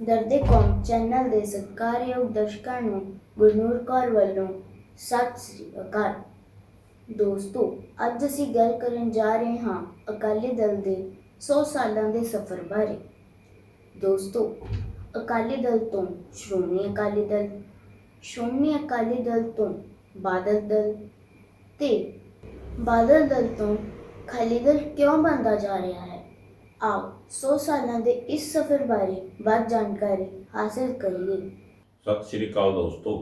ਦਰਦੇ ਕੌਮ ਚੈਨਲ ਦੇ ਸਤਿਕਾਰਯੋਗ ਦਰਸ਼ਕਾਂ ਨੂੰ ਗੁਰਨੂਰ ਕੌਰ ਵੱਲੋਂ ਸਤਿ ਸ੍ਰੀ ਅਕਾਲ। ਦੋਸਤੋ, ਅੱਜ ਅਸੀਂ ਗੱਲ ਕਰਨ ਜਾ ਰਹੇ ਹਾਂ ਅਕਾਲੀ ਦਲ ਦੇ 100 ਸਾਲਾਂ ਦੇ ਸਫ਼ਰ ਬਾਰੇ। ਦੋਸਤੋ, ਅਕਾਲੀ ਦਲ ਤੋਂ ਸ਼੍ਰੋਮਣੀ ਅਕਾਲੀ ਦਲ, ਸ਼੍ਰੋਮਣੀ ਅਕਾਲੀ ਦਲ ਤੋਂ ਬਾਦਲ ਦਲ ਤੇ ਬਾਦਲ ਦਲ ਤੋਂ ਅਕਾਲੀ ਦਲ ਕਿਉਂ ਬਣਦਾ ਜਾ ਰਿਹਾ ਹੈ? ਆਓ 100 ਸਾਲਾਂ ਦੇ ਇਸ ਸਫ਼ਰ ਬਾਰੇ ਵੱਧ ਜਾਣਕਾਰੀ ਹਾਸਲ ਕਰੀਏ। ਸਤਿ ਸ਼੍ਰੀ ਅਕਾਲ ਦੋਸਤੋ।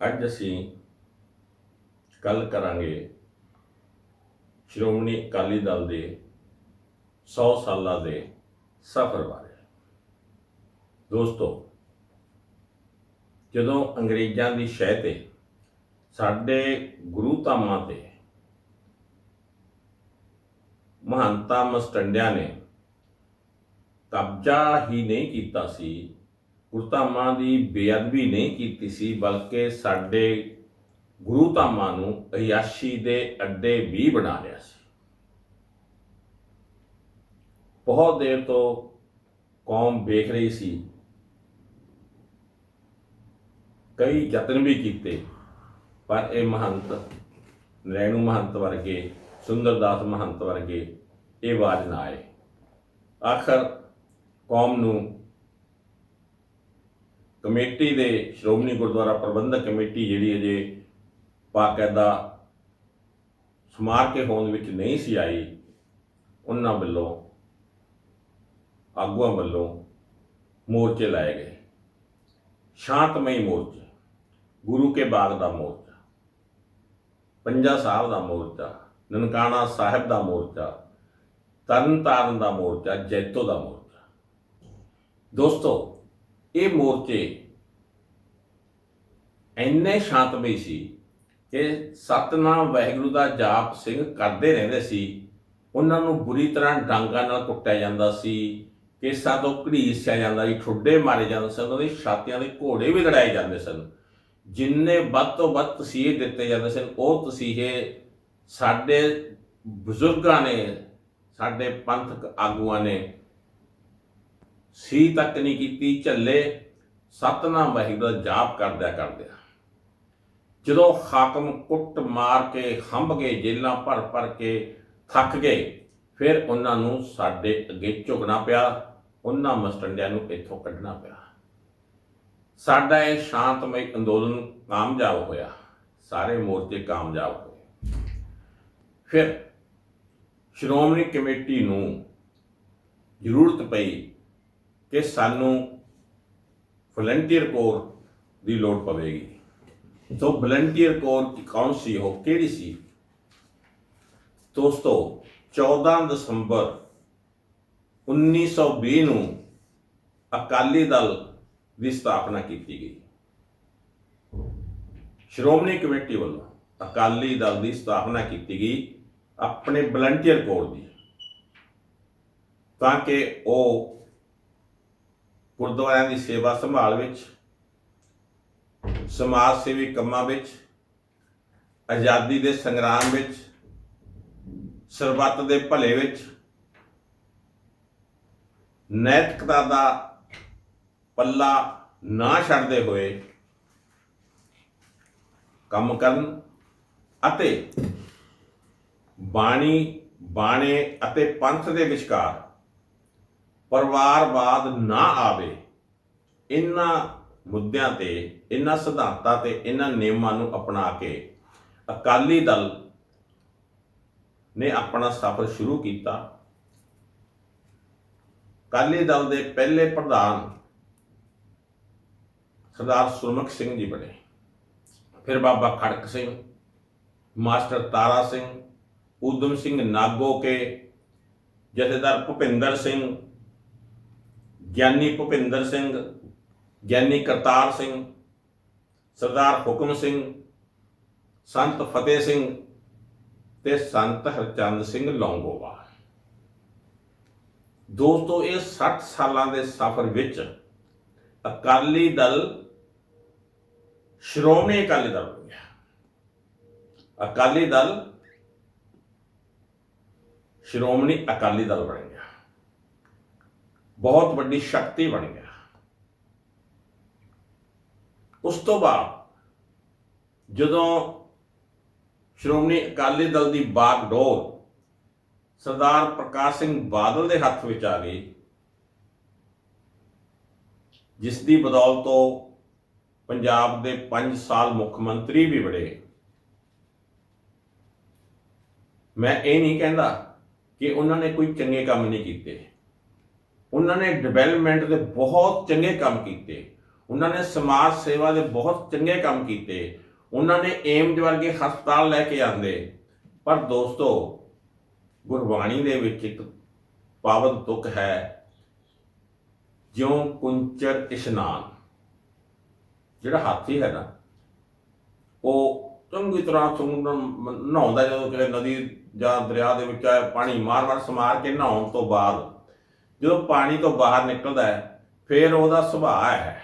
ਅੱਜ ਅਸੀਂ ਗੱਲ ਕਰਾਂਗੇ ਸ਼੍ਰੋਮਣੀ ਅਕਾਲੀ ਦਲ ਦੇ 100 ਸਾਲਾਂ ਦੇ ਸਫ਼ਰ ਬਾਰੇ। ਦੋਸਤੋ, ਜਦੋਂ ਅੰਗਰੇਜ਼ਾਂ ਦੀ ਸ਼ਹਿ ਤੇ ਸਾਡੇ ਗੁਰੂ ਧਾਮਾਂ ਤੇ ਮਹੰਤਾ ਮਸਟੰਡਿਆਂ ਨੇ ਕਬਜ਼ਾ ਹੀ ਨਹੀਂ ਕੀਤਾ ਸੀ, ਗੁਰਧਾਮਾਂ ਦੀ ਬੇਅਦਬੀ ਨਹੀਂ ਕੀਤੀ ਸੀ, ਬਲਕਿ ਸਾਡੇ ਗੁਰੂ ਧਾਮਾਂ ਨੂੰ ਅਯਾਸ਼ੀ ਦੇ ਅੱਡੇ ਵੀ ਬਣਾ ਲਿਆ ਸੀ। ਬਹੁਤ ਦੇਰ ਤੋਂ ਕੌਮ ਵੇਖ ਰਹੀ ਸੀ। ਕਈ ਯਤਨ ਵੀ ਕੀਤੇ, ਪਰ ਇਹ ਮਹੰਤ ਨਰੈਣੂ ਮਹੰਤ ਵਰਗੇ ਸੁੰਦਰਦਾਸ ਮਹੰਤ ਵਰਗੇ ਇਹ ਆਵਾਜ਼ ਨਾ ਆਏ। ਆਖਰ ਕੌਮ ਨੂੰ ਕਮੇਟੀ ਦੇ ਸ਼੍ਰੋਮਣੀ ਗੁਰਦੁਆਰਾ ਪ੍ਰਬੰਧਕ ਕਮੇਟੀ ਜਿਹੜੀ ਅਜੇ ਬਾਕਾਇਦਾ ਸਮਾਰ ਕੇ ਹੋਂਦ ਵਿੱਚ ਨਹੀਂ ਸੀ ਆਈ, ਉਹਨਾਂ ਵੱਲੋਂ ਆਗੂਆਂ ਵੱਲੋਂ ਮੋਰਚੇ ਲਾਏ ਗਏ। ਸ਼ਾਂਤਮਈ ਮੋਰਚੇ, ਗੁਰੂ ਕੇ ਬਾਗ ਦਾ ਮੋਰਚਾ, ਪੰਜਾ ਸਾਹਿਬ ਦਾ ਮੋਰਚਾ ਨਨਕਾਣਾ ਸਾਹਿਬ ਦਾ ਮੋਰਚਾ ਤਰਨਤਾਰਨ ਦਾ ਮੋਰਚਾ, ਜੈਤੋ ਦਾ ਮੋਰਚਾ। ਦੋਸਤੋ, ਇਹ ਮੋਰਚੇ ਇੰਨੇ ਸ਼ਾਂਤਮਈ ਸੀ ਕਿ ਸਤਨਾਮ ਵਾਹਿਗੁਰੂ ਦਾ ਜਾਪ ਸਿੰਘ ਕਰਦੇ ਰਹਿੰਦੇ ਸੀ। ਉਹਨਾਂ ਨੂੰ ਬੁਰੀ ਤਰ੍ਹਾਂ ਡਾਂਗਾਂ ਨਾਲ ਕੁੱਟਿਆ ਜਾਂਦਾ ਸੀ, ਕੇਸਾਂ ਤੋਂ ਘੜੀਸਿਆ ਜਾਂਦਾ ਸੀ, ਠੁੱਡੇ ਮਾਰੇ ਜਾਂਦੇ ਸਨ ਉਹਨਾਂ ਦੀ ਛਾਤੀਆਂ ਦੇ ਘੋੜੇ ਵੀ ਲੜਾਏ ਜਾਂਦੇ ਸਨ। ਜਿੰਨੇ ਵੱਧ ਤੋਂ ਵੱਧ ਤਸੀਹੇ ਦਿੱਤੇ ਜਾਂਦੇ ਸਨ, ਉਹ ਤਸੀਹੇ ਸਾਡੇ ਬਜ਼ੁਰਗਾਂ ਨੇ, ਸਾਡੇ ਪੰਥਕ ਆਗੂਆਂ ਨੇ ਸੀ ਤੱਕ ਨਹੀਂ ਕੀਤੀ, ਝੱਲੇ ਸਤਨਾਮ ਵਾਹਿਗੁਰੂ ਦਾ ਜਾਪ ਕਰਦਿਆ ਕਰਦਿਆ। ਜਦੋਂ ਹਾਕਮ ਕੁੱਟ ਮਾਰ ਕੇ ਹੰਭ ਗਏ ਜੇਲਾਂ ਭਰ ਭਰ ਕੇ ਥੱਕ ਗਏ, ਫਿਰ ਉਹਨਾਂ ਨੂੰ ਸਾਡੇ ਅੱਗੇ ਝੁਕਣਾ ਪਿਆ, ਉਹਨਾਂ ਮਸਟੰਡਿਆਂ ਨੂੰ ਇੱਥੋਂ ਕੱਢਣਾ ਪਿਆ। ਸਾਡਾ ਇਹ ਸ਼ਾਂਤਮਈ ਅੰਦੋਲਨ ਕਾਮਯਾਬ ਹੋਇਆ, ਸਾਰੇ ਮੋਰਚੇ ਕਾਮਯਾਬ ਹੋਏ ਫਿਰ ਸ਼੍ਰੋਮਣੀ ਕਮੇਟੀ ਨੂੰ ਜ਼ਰੂਰਤ ਪਈ ਕਿ ਸਾਨੂੰ ਵਲੰਟੀਅਰ ਕੋਰ ਦੀ ਲੋੜ ਪਵੇਗੀ। ਤੋਂ ਵਲੰਟੀਅਰ ਕੋਰ ਕੌਣ ਸੀ, ਉਹ ਕਿਹੜੀ ਸੀ? ਦੋਸਤੋ 14 ਦਸੰਬਰ 1920 ਨੂੰ ਅਕਾਲੀ ਦਲ ਦੀ ਸਥਾਪਨਾ ਕੀਤੀ ਗਈ। ਸ਼੍ਰੋਮਣੀ ਕਮੇਟੀ ਵੱਲੋਂ ਅਕਾਲੀ ਦਲ ਦੀ ਸਥਾਪਨਾ ਕੀਤੀ ਗਈ। ਆਪਣੇ ਵਲੰਟੀਅਰ ਕੋਰ ਦੀ। ਤਾਂ ਕਿ ਉਹ ਗੁਰਦੁਆਰਿਆਂ ਦੀ ਸੇਵਾ ਸੰਭਾਲ ਵਿੱਚ, ਸਮਾਜ ਸੇਵੀ ਕੰਮਾਂ ਵਿੱਚ, ਆਜ਼ਾਦੀ ਦੇ ਸੰਗਰਾਮ ਵਿੱਚ, ਸਰਬੱਤ ਦੇ ਭਲੇ ਵਿੱਚ, ਨੈਤਿਕਤਾ ਦਾ ਪੱਲਾ ਨਾ ਛੱਡਦੇ ਹੋਏ ਕੰਮ ਕਰਨ ਅਤੇ ਬਾਣੀ, ਬਾਣੇ ਅਤੇ ਪੰਥ ਦੇ ਵਿਚਕਾਰ ਪਰਿਵਾਰਵਾਦ ਨਾ ਆਵੇ ਇਹਨਾਂ ਮੁੱਦਿਆਂ ਤੇ ਇਹਨਾਂ ਸਿਧਾਂਤਾਂ ਤੇ ਇਹਨਾਂ ਨਿਯਮਾਂ ਨੂੰ ਅਪਣਾ ਕੇ ਅਕਾਲੀ ਦਲ ਨੇ ਆਪਣਾ ਸਫ਼ਰ ਸ਼ੁਰੂ ਕੀਤਾ। ਅਕਾਲੀ ਦਲ ਦੇ ਪਹਿਲੇ ਪ੍ਰਧਾਨ ਸਰਦਾਰ ਸੁਰਮੁਖ ਸਿੰਘ ਜੀ ਬਣੇ। ਫਿਰ ਬਾਬਾ ਖੜਕ ਸਿੰਘ, ਮਾਸਟਰ ਤਾਰਾ ਸਿੰਘ ਊਧਮ ਸਿੰਘ ਨਾਗੋ ਕੇ, ਜਥੇਦਾਰ ਭੁਪਿੰਦਰ ਸਿੰਘ, ਗਿਆਨੀ ਭੁਪਿੰਦਰ ਸਿੰਘ, ਗਿਆਨੀ ਕਰਤਾਰ ਸਿੰਘ, ਸਰਦਾਰ ਹੁਕਮ ਸਿੰਘ, ਸੰਤ ਫਤਿਹ ਸਿੰਘ ਤੇ ਸੰਤ ਹਰਚੰਦ ਸਿੰਘ ਲੌਂਗੋਵਾ ਦੋਸਤੋ, ਇਹ 60 ਸਾਲਾਂ ਦੇ ਸਫ਼ਰ ਵਿੱਚ ਅਕਾਲੀ ਦਲ ਸ਼੍ਰੋਮਣੀ ਅਕਾਲੀ ਦਲ ਬਣ ਗਿਆ। ਅਕਾਲੀ ਦਲ ਸ਼੍ਰੋਮਣੀ ਅਕਾਲੀ ਦਲ ਬਣ ਗਿਆ। ਬਹੁਤ ਵੱਡੀ ਸ਼ਕਤੀ ਬਣ ਗਿਆ। ਉਸ ਤੋਂ ਬਾਅਦ ਜਦੋਂ ਸ਼੍ਰੋਮਣੀ ਅਕਾਲੀ ਦਲ ਦੀ ਬਾਗਡੋਰ ਸਰਦਾਰ ਪ੍ਰਕਾਸ਼ ਸਿੰਘ ਬਾਦਲ ਦੇ ਹੱਥ ਵਿੱਚ ਆ ਗਈ, ਜਿਸ ਦੀ ਬਦੌਲਤ ਉਹ ਪੰਜਾਬ ਦੇ 5 ਸਾਲ ਮੁੱਖ ਮੰਤਰੀ ਵੀ ਬਣੇ। ਮੈਂ ਇਹ ਨਹੀਂ ਕਹਿੰਦਾ ਕਿ ਉਹਨਾਂ ਨੇ ਕੋਈ ਚੰਗੇ ਕੰਮ ਨਹੀਂ ਕੀਤੇ। ਉਹਨਾਂ ਨੇ ਡਿਵੈਲਪਮੈਂਟ ਦੇ ਬਹੁਤ ਚੰਗੇ ਕੰਮ ਕੀਤੇ। ਉਹਨਾਂ ਨੇ ਸਮਾਜ ਸੇਵਾ ਦੇ ਬਹੁਤ ਚੰਗੇ ਕੰਮ ਕੀਤੇ। ਉਹਨਾਂ ਨੇ ਏਮਜ਼ ਵਰਗੇ ਹਸਪਤਾਲ ਲੈ ਕੇ ਆਂਦੇ ਪਰ ਦੋਸਤੋ, ਗੁਰਬਾਣੀ ਦੇ ਵਿੱਚ ਇੱਕ ਪਾਵਨ ਤੁਕ ਹੈ, ਜਿਉਂ ਕੁੰਚਰ ਇਸ਼ਨਾਨ। ਜਿਹੜਾ ਹਾਥੀ ਹੈ ਨਾ, ਉਹ ਚੰਗੀ ਤਰ੍ਹਾਂ ਸਮੁੰਦਰ ਨਹਾਉਂਦਾ ਜਦੋਂ ਕਿਸੇ ਨਦੀ ਜਾਂ ਦਰਿਆ ਦੇ ਵਿੱਚ ਪਾਣੀ ਮਾਰ-ਮਾਰ ਸਮਾਰ ਕੇ ਨਹਾਉਣ ਤੋਂ ਬਾਅਦ ਜਦੋਂ ਪਾਣੀ ਤੋਂ ਬਾਹਰ ਨਿਕਲਦਾ ਹੈ, ਫਿਰ ਉਹਦਾ ਸੁਭਾਅ ਹੈ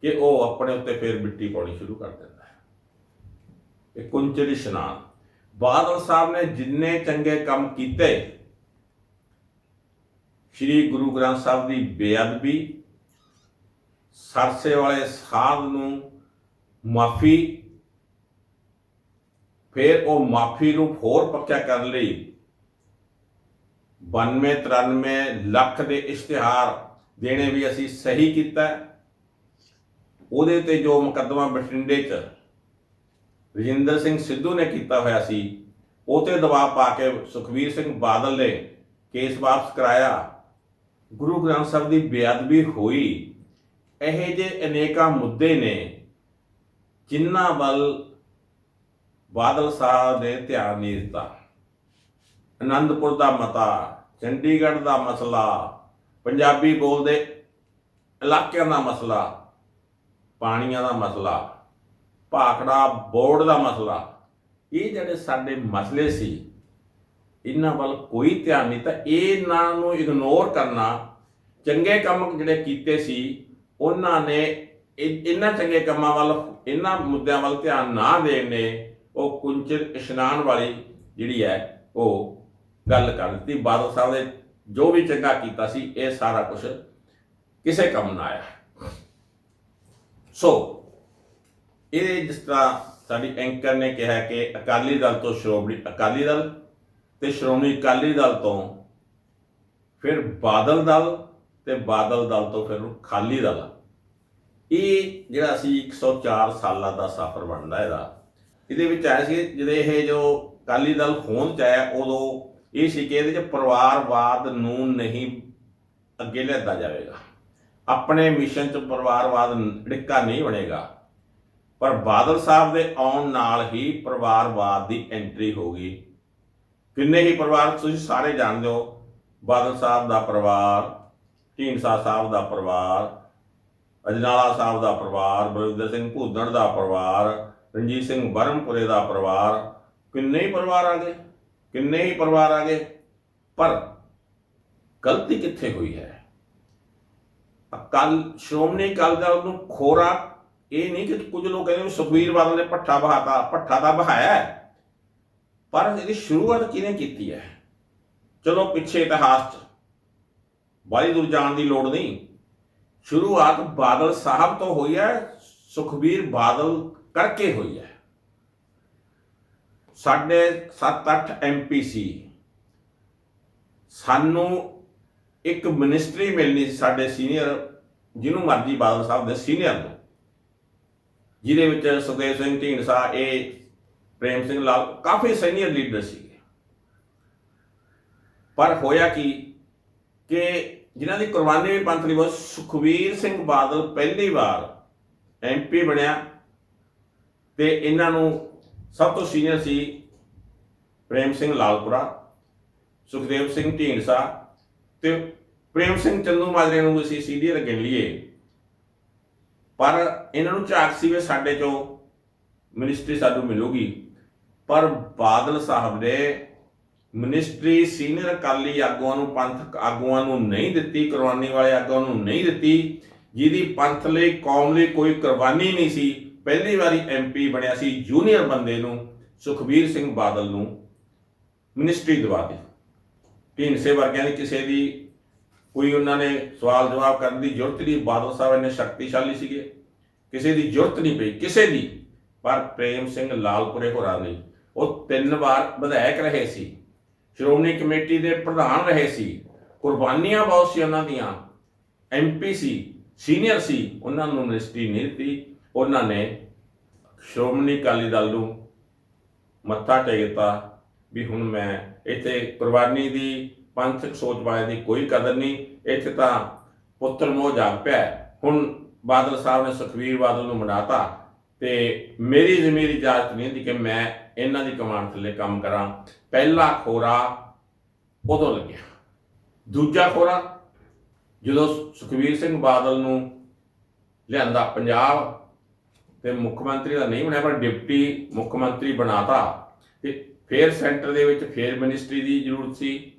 ਕਿ ਉਹ ਆਪਣੇ ਉੱਤੇ ਫਿਰ ਮਿੱਟੀ ਪਾਉਣੀ ਸ਼ੁਰੂ ਕਰ ਦਿੰਦਾ ਹੈ। ਇਹ ਕੁੰਚਰ ਇਸ਼ਨਾਨ। ਬਾਦਲ ਸਾਹਿਬ ਨੇ ਜਿੰਨੇ ਚੰਗੇ ਕੰਮ ਕੀਤੇ, ਸ੍ਰੀ ਗੁਰੂ ਗ੍ਰੰਥ ਸਾਹਿਬ ਦੀ ਬੇਅਦਬੀ, ਸਰਸੇ ਵਾਲੇ ਸਾਧ ਨੂੰ ਮਾਫੀ ਫਿਰ ਉਹ ਮਾਫੀ ਨੂੰ ਹੋਰ ਪੱਕਾ ਕਰਨ ਲਈ। 92 93 ਲੱਖ ਦੇ ਇਸ਼ਤਿਹਾਰ ਦੇਣੇ ਵੀ ਅਸੀਂ ਸਹੀ ਕੀਤਾ। ਉਹਦੇ ਤੇ ਜੋ ਮੁਕੱਦਮਾ ਬਠਿੰਡੇ 'ਚ ਰਜਿੰਦਰ ਸਿੰਘ ਸਿੱਧੂ ਨੇ ਕੀਤਾ ਹੋਇਆ ਸੀ ਉਹ ਤੇ ਦਬਾਅ ਪਾ ਕੇ ਸੁਖਵੀਰ ਸਿੰਘ ਬਾਦਲ ਨੇ ਕੇਸ ਵਾਪਸ ਕਰਾਇਆ। ਗੁਰੂ ਗ੍ਰੰਥ ਸਾਹਿਬ ਦੀ ਬੇਅਦਬੀ ਹੋਈ। ਇਹ ਜੇ ਅਨੇਕਾਂ ਮੁੱਦੇ ਨੇ ਜਿਨ੍ਹਾਂ ਵੱਲ ਬਾਦਲ ਸਾਹਿਬ ਨੇ ਧਿਆਨ ਨਹੀਂ ਦਿੱਤਾ। ਅਨੰਦਪੁਰ ਦਾ ਮਤਾ, ਚੰਡੀਗੜ੍ਹ ਦਾ ਮਸਲਾ, ਪੰਜਾਬੀ ਬੋਲਦੇ ਇਲਾਕਿਆਂ ਦਾ ਮਸਲਾ, ਪਾਣੀਆਂ ਦਾ ਮਸਲਾ, ਭਾਖੜਾ ਬੋਰਡ ਦਾ ਮਸਲਾ, ਇਹ ਜਿਹੜੇ ਸਾਡੇ ਮਸਲੇ ਸੀ, ਇਹਨਾਂ ਵੱਲ ਕੋਈ ਧਿਆਨ ਨਹੀਂ ਤਾਂ ਇਹਨਾਂ ਨੂੰ ਇਗਨੋਰ ਕਰਨਾ, ਚੰਗੇ ਕੰਮ ਜਿਹੜੇ ਕੀਤੇ ਸੀ, ਉਹਨਾਂ ਨੇ ਇਹ- ਇਹਨਾਂ ਚੰਗੇ ਕੰਮਾਂ ਵੱਲ ਇਹਨਾਂ ਮੁੱਦਿਆਂ ਵੱਲ ਧਿਆਨ ਨਾ ਦੇਣ ਨੇ ਉਹ ਕੁੰਚਰ ਇਸ਼ਨਾਨ ਵਾਲੀ ਜਿਹੜੀ ਹੈ, ਉਹ ਗੱਲ ਕਰ ਦਿੱਤੀ। ਬਾਦਲ ਸਾਹਿਬ ਨੇ ਜੋ ਵੀ ਚੰਗਾ ਕੀਤਾ ਸੀ, ਇਹ ਸਾਰਾ ਕੁਝ ਕਿਸੇ ਕੰਮ ਨਾ ਆਇਆ। ਸੋ ਇਹ ਜਿਸ ਤਰ੍ਹਾਂ ਸਾਡੀ ਐਂਕਰ ਨੇ ਕਿਹਾ ਕਿ ਅਕਾਲੀ ਦਲ ਤੋਂ ਸ਼੍ਰੋਮਣੀ ਅਕਾਲੀ ਦਲ ਤੇ ਸ਼੍ਰੋਮਣੀ ਅਕਾਲੀ ਦਲ ਤੋਂ ਫਿਰ ਬਾਦਲ ਦਲ ਤੇ ਬਾਦਲ ਦਲ ਤੋਂ ਫਿਰ ਖਾਲੀ ਦਲ ਇਹ ਜਿਹੜਾ ਅਸੀਂ 104 ਸਾਲਾਂ ਦਾ ਸਫ਼ਰ ਬਣਦਾ ਇਹਦਾ ਇਹਦੇ ਵਿੱਚ ਆਇਆ ਸੀ ਜਦੋਂ ਇਹ ਜੋ ਅਕਾਲੀ ਦਲ ਹੋਂਦ ਚ ਆਇਆ, ਉਦੋਂ ਇਹ ਸੀ ਕਿ ਇਹਦੇ ਚ ਪਰਿਵਾਰਵਾਦ ਨੂੰ ਨਹੀਂ ਅੱਗੇ ਲਿਆਂਦਾ ਜਾਵੇਗਾ। ਆਪਣੇ ਮਿਸ਼ਨ ਚ ਪਰਿਵਾਰਵਾਦ ਡਿੱਕਾ ਨਹੀਂ ਬਣੇਗਾ। ਪਰ ਬਾਦਲ ਸਾਹਿਬ ਦੇ ਆਉਣ ਨਾਲ ਹੀ ਪਰਿਵਾਰਵਾਦ ਦੀ ਐਂਟਰੀ ਹੋ ਗਈ। ਕਿੰਨੇ ਹੀ ਪਰਿਵਾਰ, ਤੁਸੀਂ ਸਾਰੇ ਜਾਣਦੇ ਹੋ, ਬਾਦਲ ਸਾਹਿਬ ਦਾ ਪਰਿਵਾਰ, ਢੀਂਡਸਾ ਸਾਹਿਬ ਦਾ ਪਰਿਵਾਰ, ਅਜਨਾਲਾ ਸਾਹਿਬ ਦਾ ਪਰਿਵਾਰ, ਬਲਵਿੰਦਰ ਸਿੰਘ ਭੂਦੜ ਦਾ ਪਰਿਵਾਰ ਰਣਜੀਤ ਸਿੰਘ ਬਰਮਪੁਰੇ ਦਾ ਪਰਿਵਾਰ ਕਿੰਨੇ ਹੀ ਪਰਿਵਾਰ ਆ ਗਏ ਕਿੰਨੇ ਹੀ ਪਰਿਵਾਰ ਆ ਗਏ ਪਰ ਗਲਤੀ ਕਿੱਥੇ ਹੋਈ ਹੈ? ਅਕਾਲ ਸ਼੍ਰੋਮਣੀ ਅਕਾਲੀ ਦਲ ਨੂੰ ਖੋਰਾ, ਇਹ ਨਹੀਂ ਕਿ ਕੁਝ ਲੋਕ ਕਹਿੰਦੇ ਵੀ ਸੁਖਬੀਰ ਬਾਦਲ ਨੇ ਪੱਠਾ ਬਹਾਤਾ ਪੱਠਾ ਤਾਂ ਬਹਾਇਆ ਪਰ ਇਹਦੀ ਸ਼ੁਰੂਆਤ ਕਿਹਨੇ ਕੀਤੀ ਹੈ? ਚਲੋ ਪਿੱਛੇ ਇਤਿਹਾਸ 'ਚ ਬਾਈ ਦੂਰ ਜਾਣ ਦੀ ਲੋੜ ਨਹੀਂ। ਸ਼ੁਰੂਆਤ ਬਾਦਲ ਸਾਹਿਬ ਤੋਂ ਹੋਈ ਹੈ, ਸੁਖਬੀਰ ਬਾਦਲ ਕਰਕੇ ਹੋਈ ਹੈ। ਸਾਡੇ 7-8 ਐਮਪੀ ਸੀ। ਸਾਨੂੰ ਇੱਕ ਮਿਨਿਸਟਰੀ ਮਿਲਣੀ ਸੀ ਸਾਡੇ ਸੀਨੀਅਰ ਜਿਹਨੂੰ ਮਰਜ਼ੀ ਬਾਦਲ ਸਾਹਿਬ ਦੇ ਸੀਨੀਅਰ ਨੂੰ। ਜਿਹਦੇ ਵਿੱਚ ਸੁਖਦੇਵ ਸਿੰਘ, ਢੀਂਡਸਾ ਇਹ ਪ੍ਰੇਮ ਸਿੰਘ ਲਾਲ ਕਾਫੀ ਸੀਨੀਅਰ ਲੀਡਰ ਸੀਗੇ। ਪਰ ਹੋਇਆ ਕੀ ਕਿ ਜਿਨ੍ਹਾਂ ਦੀ ਕੁਰਬਾਨੀ ਵੀ ਪੰਥ ਲਈ ਬਹੁਤ ਸੁਖਵੀਰ ਸਿੰਘ ਬਾਦਲ ਪਹਿਲੀ ਵਾਰ ਐਮਪੀ ਬਣਿਆ। ਤੇ ਇਹਨਾਂ ਨੂੰ ਸਭ ਤੋਂ ਸੀਨੀਅਰ ਸੀ ਪ੍ਰੇਮ ਸਿੰਘ ਲਾਲਪੁਰਾ, ਸੁਖਦੇਵ ਸਿੰਘ ਢੀਂਡਸਾ ਤੇ ਪ੍ਰੇਮ ਸਿੰਘ ਚੰਦੂ ਮਾਜਰੇ ਨੂੰ ਅਸੀਂ ਸੀਨੀਅਰ ਗਿਣ ਲਈਏ। ਪਰ ਇਹਨਾਂ ਨੂੰ ਝਾਕ ਸੀ ਵੀ ਸਾਡੇ ਚੋਂ ਮਿਨਿਸਟਰੀ ਸਾਨੂੰ ਮਿਲੂਗੀ। ਪਰ ਬਾਦਲ ਸਾਹਿਬ ਨੇ ਮਿਨਿਸਟਰੀ ਸੀਨੀਅਰ ਅਕਾਲੀ ਆਗੂਆਂ ਨੂੰ, ਪੰਥਕ ਆਗੂਆਂ ਨੂੰ ਨਹੀਂ ਦਿੱਤੀ, ਕੁਰਬਾਨੀ ਵਾਲੇ ਆਗੂਆਂ ਨੂੰ ਨਹੀਂ ਦਿੱਤੀ, ਜਿਹਦੀ ਪੰਥ ਲਈ, ਕੌਮ ਲਈ ਕੋਈ ਕੁਰਬਾਨੀ ਨਹੀਂ ਸੀ। ਪਹਿਲੀ ਵਾਰੀ ਐਮਪੀ ਬਣਿਆ ਸੀ ਜੂਨੀਅਰ ਬੰਦੇ ਨੂੰ ਸੁਖਬੀਰ ਸਿੰਘ ਬਾਦਲ ਨੂੰ ਮਿਨਿਸਟਰੀ ਦਵਾ ਦਿੱਤੀ। ਢੀਂਡਸੇ ਵਰਗਿਆਂ ਦੀ ਕਿਸੇ ਦੀ ਕੋਈ ਉਹਨਾਂ ਨੇ ਸਵਾਲ ਜਵਾਬ ਕਰਨ ਦੀ ਜ਼ਰੂਰਤ ਨਹੀਂ, ਬਾਦਲ ਸਾਹਿਬ ਇੰਨੇ ਸ਼ਕਤੀਸ਼ਾਲੀ ਸੀਗੇ। ਕਿਸੇ ਦੀ ਜ਼ਰੂਰਤ ਨਹੀਂ ਪਈ, ਕਿਸੇ ਦੀ। ਪਰ ਪ੍ਰੇਮ ਸਿੰਘ ਲਾਲਪੁਰੇ ਹੋਰਾਂ ਨੇ ਉਹ ਤਿੰਨ ਵਾਰ ਵਿਧਾਇਕ ਰਹੇ ਸੀ, ਸ਼੍ਰੋਮਣੀ ਕਮੇਟੀ ਦੇ ਪ੍ਰਧਾਨ ਰਹੇ ਸੀ, ਕੁਰਬਾਨੀਆਂ ਬਹੁਤ ਸੀ ਉਹਨਾਂ ਦੀਆਂ। ਐਮਪੀ ਸੀ ਸੀਨੀਅਰ ਸੀ, ਉਹਨਾਂ ਨੂੰ ਮਿਨਿਸਟਰੀ ਨਹੀਂ ਦਿੱਤੀ। ਉਹਨਾਂ ਨੇ ਸ਼੍ਰੋਮਣੀ ਅਕਾਲੀ ਦਲ ਨੂੰ ਮੱਥਾ ਟੇਕਤਾ ਵੀ ਹੁਣ ਮੈਂ ਇੱਥੇ ਕੁਰਬਾਨੀ ਦੀ ਪੰਥਕ ਸੋਚ ਵਾਲੇ ਦੀ ਕੋਈ ਕਦਰ ਨਹੀਂ, ਇੱਥੇ ਤਾਂ ਪੁੱਤਰ ਮੋਹ ਜਾਗ ਪਿਆ ਹੁਣ ਬਾਦਲ ਸਾਹਿਬ ਨੇ ਸੁਖਵੀਰ ਬਾਦਲ ਨੂੰ ਮਨਾਤਾ ਤੇ ਮੇਰੀ ਜ਼ਮੀਰੀ ਇਜਾਜ਼ਤ ਨਹੀਂ ਹੁੰਦੀ ਕਿ ਮੈਂ ਇਹਨਾਂ ਦੀ ਕਮਾਂਡ ਥੱਲੇ ਕੰਮ ਕਰਾਂ। ਪਹਿਲਾ ਖੋਰਾ ਉਦੋਂ ਲੱਗਿਆ। ਦੂਜਾ ਖੋਰਾ ਜਦੋਂ ਸੁਖਵੀਰ ਸਿੰਘ ਬਾਦਲ ਨੂੰ ਲਿਆਂਦਾ ਪੰਜਾਬ ਤੇ ਮੁੱਖ ਮੰਤਰੀ ਦਾ ਨਹੀਂ ਬਣਿਆ, ਪਰ ਡਿਪਟੀ ਮੁੱਖ ਮੰਤਰੀ ਬਣਾਤਾ। ਤੇ ਫੇਰ ਸੈਂਟਰ ਦੇ ਵਿੱਚ ਫੇਰ ਮਿਨਿਸਟਰੀ ਦੀ ਜ਼ਰੂਰਤ ਸੀ।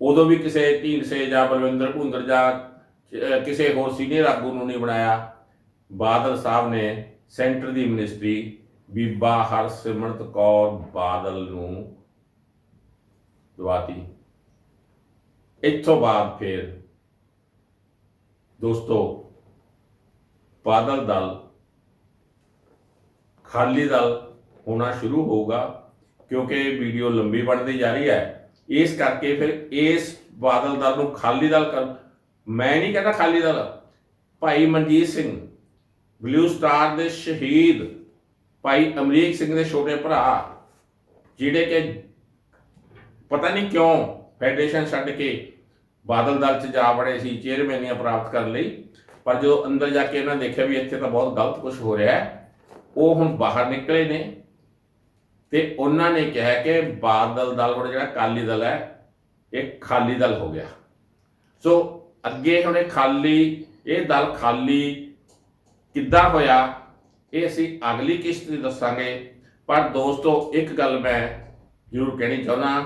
ਉਦੋਂ ਵੀ ਕਿਸੇ ਢੀਂਡਸੇ ਜਾਂ ਬਲਵਿੰਦਰ ਭੁੰਦਰ ਜਾਂ ਕਿਸੇ ਹੋਰ ਸੀਨੀਅਰ ਆਗੂ ਨੂੰ ਨਹੀਂ ਬਣਾਇਆ। ਬਾਦਲ ਸਾਹਿਬ ਨੇ ਸੈਂਟਰ ਦੀ ਮਿਨਿਸਟਰੀ ਬੀਬਾ ਹਰਸਿਮਰਤ ਕੌਰ ਬਾਦਲ ਨੂੰ ਦਵਾਤੀ। ਇੱਥੋਂ ਬਾਅਦ ਫਿਰ ਦੋਸਤੋ, ਬਾਦਲ ਦਲ ਖਾਲੀ ਦਲ ਹੋਣਾ ਸ਼ੁਰੂ ਹੋਊਗਾ, ਕਿਉਂਕਿ ਵੀਡੀਓ ਲੰਬੀ ਬਣਦੀ ਜਾ ਰਹੀ ਹੈ। ਇਸ ਕਰਕੇ ਫਿਰ ਇਸ ਬਾਦਲ ਦਲ ਨੂੰ ਖਾਲੀ ਦਲ ਕਰ ਮੈਂ ਨਹੀਂ ਕਹਿੰਦਾ ਖਾਲੀ ਦਲ। ਭਾਈ ਮਨਜੀਤ ਸਿੰਘ ਬਲੂ ਸਟਾਰ ਦੇ ਸ਼ਹੀਦ ਭਾਈ ਅਮਰੀਕ ਸਿੰਘ ਦੇ ਛੋਟੇ ਭਰਾ, ਜਿਹੜੇ ਕਿ ਪਤਾ ਨਹੀਂ ਕਿਉਂ ਫੈਡਰੇਸ਼ਨ ਛੱਡ ਕੇ ਬਾਦਲ ਦਲ ਚ ਜਾ ਵੜੇ ਸੀ, ਚੇਅਰਮੈਨੀਆਂ ਪ੍ਰਾਪਤ ਕਰਨ ਲਈ। ਪਰ ਜਦੋਂ ਅੰਦਰ ਜਾ ਕੇ ਇਹਨਾਂ ਦੇਖਿਆ ਵੀ ਇੱਥੇ ਤਾਂ ਬਹੁਤ ਗਲਤ ਕੁਝ ਹੋ ਰਿਹਾ ਹੈ ਉਹ ਹੁਣ ਬਾਹਰ ਨਿਕਲੇ ਨੇ ਤੇ ਉਹਨਾਂ ਨੇ ਕਿਹਾ ਕਿ ਬਾਦਲ ਦਲ ਹੁਣ ਜਿਹੜਾ ਕਾਲੀ ਦਲ ਹੈ, ਇਹ ਖਾਲੀ ਦਲ ਹੋ ਗਿਆ। ਸੋ ਅੱਗੇ ਹੁਣ ਇਹ ਖਾਲੀ, ਇਹ ਦਲ ਖਾਲੀ ਕਿੱਦਾਂ ਹੋਇਆ, ਇਹ ਅਸੀਂ ਅਗਲੀ ਕਿਸ਼ਤ ਦੀ ਦੱਸਾਂਗੇ। ਪਰ ਦੋਸਤੋ, ਇੱਕ ਗੱਲ ਮੈਂ ਜ਼ਰੂਰ ਕਹਿਣੀ ਚਾਹੁੰਦਾ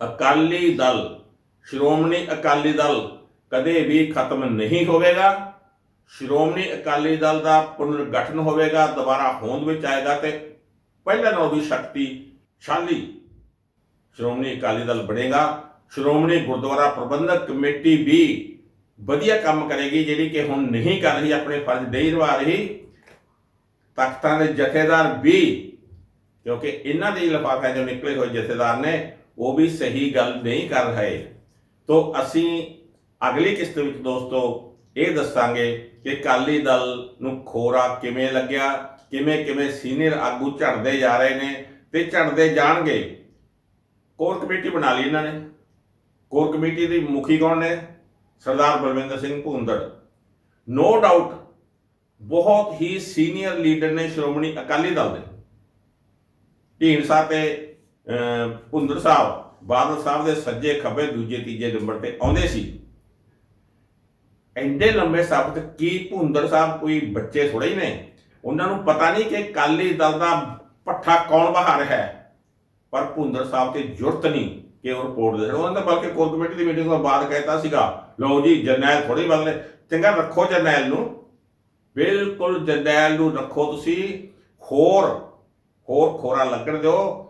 ਅਕਾਲੀ ਦਲ, ਸ਼੍ਰੋਮਣੀ ਅਕਾਲੀ ਦਲ ਕਦੇ ਵੀ ਖਤਮ ਨਹੀਂ ਹੋਵੇਗਾ। ਸ਼੍ਰੋਮਣੀ ਅਕਾਲੀ ਦਲ ਦਾ ਪੁਨਰਗਠਨ ਹੋਵੇਗਾ, ਦੁਬਾਰਾ ਹੋਂਦ ਵਿੱਚ ਆਏਗਾ ਤੇ ਪਹਿਲਾਂ ਨਾਲੋਂ ਵੀ ਸ਼ਕਤੀਸ਼ਾਲੀ ਸ਼੍ਰੋਮਣੀ ਅਕਾਲੀ ਦਲ ਬਣੇਗਾ। ਸ਼੍ਰੋਮਣੀ ਗੁਰਦੁਆਰਾ ਪ੍ਰਬੰਧਕ ਕਮੇਟੀ ਵੀ ਵਧੀਆ ਕੰਮ ਕਰੇਗੀ, ਜਿਹੜੀ ਕਿ ਹੁਣ ਨਹੀਂ ਕਰ ਰਹੀ, ਆਪਣੇ ਫਰਜ਼ ਨਹੀਂ ਨਿਭਾ ਰਹੀ। ਤਖਤਾਂ ਦੇ ਜਥੇਦਾਰ ਵੀ, ਕਿਉਂਕਿ ਇਹਨਾਂ ਦੇ ਲਿਫਾਫਿਆਂ ਚੋਂ ਨਿਕਲੇ ਹੋਏ ਜਥੇਦਾਰ ਨੇ, ਉਹ ਵੀ ਸਹੀ ਗੱਲ ਨਹੀਂ ਕਰ ਰਹੇ। ਤੋਂ ਅਸੀਂ ਅਗਲੀ ਕਿਸ਼ਤ ਵਿੱਚ ਦੋਸਤੋ ਇਹ ਦੱਸਾਂਗੇ ਕਿ ਅਕਾਲੀ ਦਲ ਨੂੰ ਖੋਰਾ ਕਿਵੇਂ ਲੱਗਿਆ ਕਿਵੇਂ ਕਿਵੇਂ ਸੀਨੀਅਰ ਆਗੂ ਝੜਦੇ ਜਾ ਰਹੇ ਨੇ ਤੇ ਝੜਦੇ ਜਾਣਗੇ। ਕੋਰ ਕਮੇਟੀ ਬਣਾ ਲਈ ਇਹਨਾਂ ਨੇ। ਕੋਰ ਕਮੇਟੀ ਦੀ ਮੁਖੀ ਕੌਣ ਨੇ? ਸਰਦਾਰ ਬਲਵਿੰਦਰ ਸਿੰਘ ਭੂੰਦੜ। ਨੋ ਡਾਊਟ ਬਹੁਤ ਹੀ ਸੀਨੀਅਰ ਲੀਡਰ ਨੇ ਸ਼੍ਰੋਮਣੀ ਅਕਾਲੀ ਦਲ ਦੇ। ਢੀਂਡਸਾ ਤੇ ਅਹ, ਭੁੰਦੜ ਸਾਹਿਬ ਬਾਦਲ ਸਾਹਿਬ ਦੇ ਸੱਜੇ ਖੱਬੇ ਦੂਜੇ ਤੀਜੇ ਨੰਬਰ ਤੇ ਆਉਂਦੇ ਸੀ। ਐਡੇ ਲੰਬੇ ਸ਼ਬਦ ਕੀ ਭੁੰਦੜ ਸਾਹਿਬ ਕੋਈ ਬੱਚੇ ਥੋੜੇ ਹੀ ਨੇ? ਉਹਨਾਂ ਨੂੰ ਪਤਾ ਨਹੀਂ ਕਿ ਅਕਾਲੀ ਦਲ ਦਾ ਪੱਠਾ ਕੌਣ ਬਹਾ ਰਿਹਾ ਹੈ। ਪਰ ਭੁੰਦਰ ਸਾਹਿਬ ਤੇ ਜੁਰਤ ਨਹੀਂ ਕਿ ਉਹ ਰਿਪੋਰਟ ਦੇ ਉਹਨਾਂ ਨੇ ਬਲਕਿ ਕੋਰ ਕਮੇਟੀ ਦੀ ਮੀਟਿੰਗ ਤੋਂ ਬਾਅਦ ਕਹਿਤਾ ਸੀਗਾ, ਲਓ ਜੀ, ਜਰਨੈਲ ਥੋੜੀ ਬਦਲੇ। ਚੰਗਾ ਰੱਖੋ ਜਰਨੈਲ ਨੂੰ। ਬਿਲਕੁਲ ਜਰਨੈਲ ਨੂੰ ਰੱਖੋ ਤੁਸੀਂ। ਹੋਰ ਹੋਰ ਖੋਰਾ ਲੱਗਣ ਦਿਓ।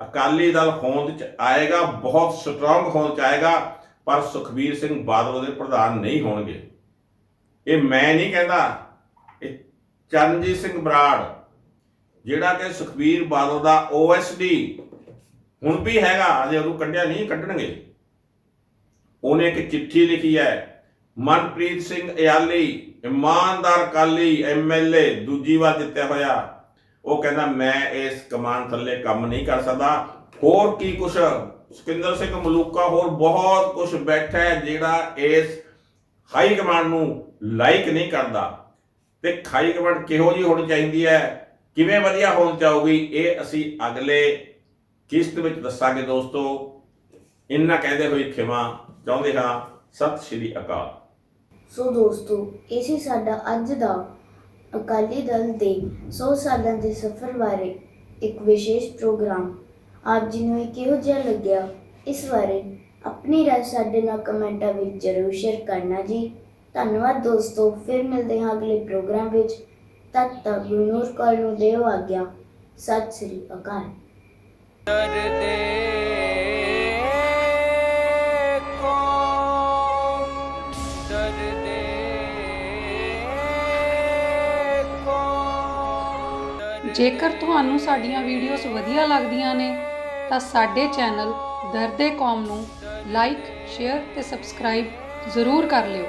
ਅਕਾਲੀ ਦਲ ਹੋਂਦ ਚ ਆਏਗਾ, ਬਹੁਤ ਸਟਰੋਂਗ ਹੋਂਦ ਚ ਆਏਗਾ। ਪਰ ਸੁਖਬੀਰ ਸਿੰਘ ਬਾਦਲ ਦੇ ਪ੍ਰਧਾਨ ਨਹੀਂ ਹੋਣਗੇ। ਇਹ ਮੈਂ ਨਹੀਂ ਕਹਿੰਦਾ, ਇਹ ਚਰਨਜੀਤ ਸਿੰਘ ਬਰਾੜ, ਜਿਹੜਾ ਕਿ ਸੁਖਬੀਰ ਬਾਦਲ ਦਾ ਓਐਸਡੀ ਹੁਣ ਵੀ ਹੈਗਾ ਅਜੇ ਉਹਨੂੰ ਕੱਢਿਆ ਨਹੀਂ, ਕੱਢਣਗੇ। ਉਹਨੇ ਇੱਕ ਚਿੱਠੀ ਲਿਖੀ ਹੈ, ਮਨਪ੍ਰੀਤ ਸਿੰਘ ਇਆਲੀ, ਇਮਾਨਦਾਰ ਕਾਲੀ ਐਮਐਲਏ ਦੂਜੀ ਵਾਰ ਜਿੱਤਿਆ ਹੋਇਆ। ਉਹ ਕਹਿੰਦਾ, ਮੈਂ ਇਸ ਕਮਾਨ ਥੱਲੇ ਕੰਮ ਨਹੀਂ ਕਰ ਸਕਦਾ। ਹੋਰ ਕੀ ਕੁਛ ਸੁਖਿੰਦਰ ਸਿੰਘ ਮਲੂਕਾ ਹੋਰ ਬਹੁਤ ਕੁਝ ਬੈਠਾ ਹੈ ਜਿਹੜਾ ਇਸ ਹਾਈ ਕਮਾਂਡ ਨੂੰ ਲਾਈਕ ਨਹੀਂ ਕਰਦਾ। ਤੇ ਹਾਈ ਕਮਾਂਡ ਕਿਹੋ ਜੀ ਹੋਣੀ ਚਾਹੀਦੀ ਹੈ? ਕਿਵੇਂ ਵਧੀਆ ਹੋਣ ਚਾਹੂਗੀ? ਇਹ ਅਸੀਂ ਅਗਲੇ ਕਿਸ਼ਤ ਵਿੱਚ ਦੱਸਾਂਗੇ ਦੋਸਤੋ। ਇੰਨਾ ਕਹਿੰਦੇ ਹੋਏ ਖਿਮਾ ਚਾਹੁੰਦੇ ਹਾਂ। ਸਤਿ ਸ਼੍ਰੀ ਅਕਾਲ। ਸੋ ਦੋਸਤੋ, ਇਹ ਸੀ ਸਾਡਾ ਅੱਜ ਦਾ ਅਕਾਲੀ ਦਲ ਦੇ 100 ਸਾਲਾਂ ਦੇ ਸਫ਼ਰ ਬਾਰੇ ਇੱਕ ਵਿਸ਼ੇਸ਼ ਪ੍ਰੋਗਰਾਮ। ਆਪ ਜੀ ਨੂੰ ਇਹ ਕਿਹੋ ਜਿਹਾ ਲੱਗਿਆ? ਇਸ ਬਾਰੇ ਆਪਣੀ ਰਾਏ ਸਾਡੇ ਨਾਲ ਕਮੈਂਟਾਂ ਵਿੱਚ ਜ਼ਰੂਰ ਸ਼ੇਅਰ ਕਰਨਾ ਜੀ। ਧੰਨਵਾਦ ਦੋਸਤੋ, ਫਿਰ ਮਿਲਦੇ ਹਾਂ ਅਗਲੇ ਪ੍ਰੋਗਰਾਮ ਵਿੱਚ। ਤਦ ਤੱਕ ਗੁਰਨੂਰ ਕੌਰ ਨੂੰ ਦਿਓ ਆਗਿਆ। ਸਤਿ ਸ੍ਰੀ ਅਕਾਲ। ਜੇਕਰ ਤੁਹਾਨੂੰ ਸਾਡੀਆਂ ਵੀਡੀਓਜ਼ ਵਧੀਆ ਲੱਗਦੀਆਂ ਨੇ ਤਾਂ ਸਾਡੇ ਚੈਨਲ ਦਰਦੇ ਕੌਮ ਨੂੰ ਲਾਈਕ ਸ਼ੇਅਰ ਤੇ ਸਬਸਕ੍ਰਾਈਬ ਜ਼ਰੂਰ ਕਰ ਲਿਓ।